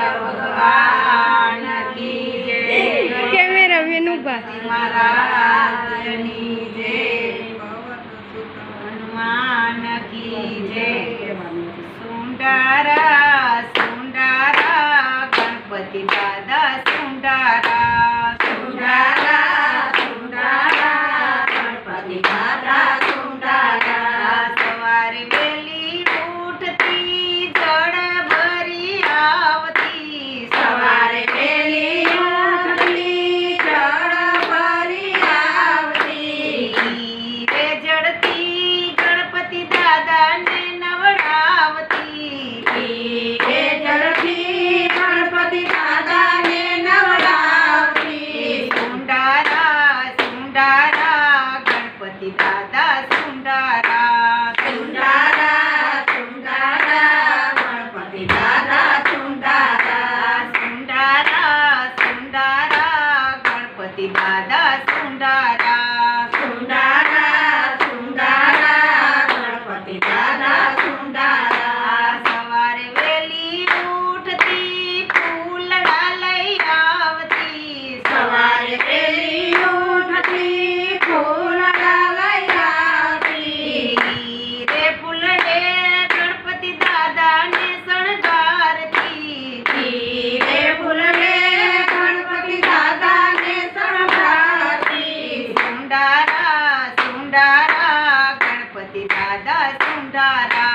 ભગવાન કી જય camera main ઉભા મહારાજની જય હનુમાન કી જય સુંડારા સુંડારા ગણપતિ દાદા સુંડારા સુંડારા સુંડારા ગણપતિ દાદા తులసి దాదా సుండారా సుండారా సుండారా గణపతి దాదా సుండారా సుండారా సుండారా గణపతి దాదా సుండారా dará.